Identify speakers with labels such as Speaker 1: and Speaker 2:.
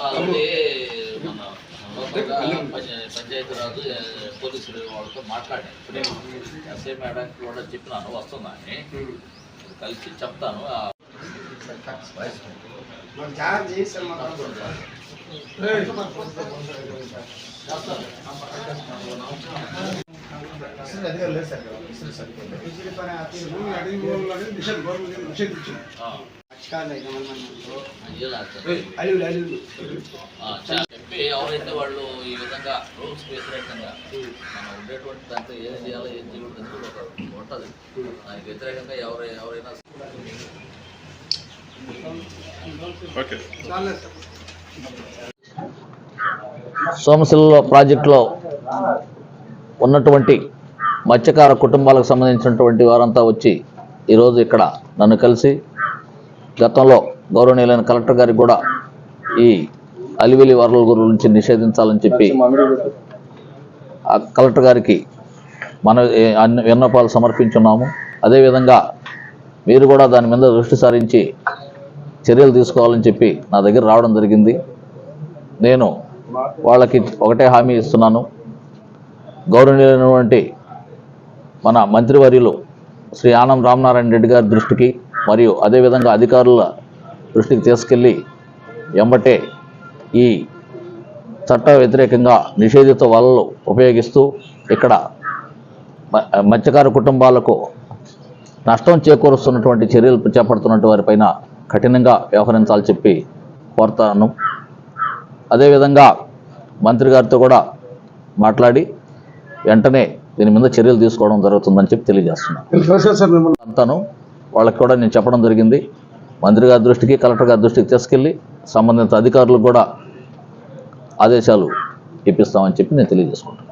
Speaker 1: అలాగే మన లోకల్గా పంచ- పంచాయతీరాజు ఏ, పోలీసులు వాళ్ళతో మాట్లాడాను ఇప్పుడే ఎస్ఐ మేడంకి కూడా చెప్పినాను వస్తున్నా అని. కలిసి చెప్తాను. ఆ ఆ, ఇలా చెప్పి ఎవరైతే వాళ్ళు ఈ విధంగా రూల్స్ వ్యతిరేకంగా మనం ఉండేటువంటి దాంట్లో ఏం చేయాలో ఏం చేయకూడదు ఒక ఉంటుంది దానికి వ్యతిరేకంగా ఎవరు ఎవరైనా
Speaker 2: ఓకే.
Speaker 1: సోమశిల ప్రాజెక్టులో ఉన్నటువంటి మత్స్యకార కుటుంబాలకు సంబంధించినటువంటి వారంతా వచ్చి ఈరోజు ఇక్కడ నన్ను కలిసి గతంలో గౌరవనీయులైన కలెక్టర్ గారికి కూడా ఈ అలివిలి వరల గురించి నిషేధించాలని చెప్పి ఆ కలెక్టర్ గారికి మన విన్నపాలు సమర్పించున్నాము. అదేవిధంగా మీరు కూడా దాని మీద దృష్టి సారించి చర్యలు తీసుకోవాలని చెప్పి నా దగ్గర రావడం జరిగింది. నేను వాళ్ళకి ఒకటే హామీ ఇస్తున్నాను. గౌరవనీయులైనటువంటి మన మంత్రివర్యులు శ్రీ ఆనం రామనారాయణ రెడ్డి గారి దృష్టికి మరియు అదేవిధంగా అధికారుల దృష్టికి తీసుకెళ్ళి ఎంబటే ఈ చట్ట వ్యతిరేకంగా నిషేధిత వలలు ఉపయోగిస్తూ ఇక్కడ మత్స్యకార కుటుంబాలకు నష్టం చేకూరుస్తున్నటువంటి చర్యలు చేపడుతున్నటువంటి వారిపైన కఠినంగా వ్యవహరించాలని చెప్పి కోరుతాను. అదేవిధంగా మంత్రి గారితో కూడా మాట్లాడి వెంటనే దీని మీద చర్యలు తీసుకోవడం జరుగుతుందని చెప్పి తెలియజేస్తున్నాను. అంతాను వాళ్ళకి కూడా నేను చెప్పడం జరిగింది. మంత్రి గారి దృష్టికి కలెక్టర్ గారి దృష్టికి తీసుకెళ్ళి సంబంధిత అధికారులకు కూడా ఆదేశాలు ఇప్పిస్తామని చెప్పి నేను తెలియజేసుకుంటాను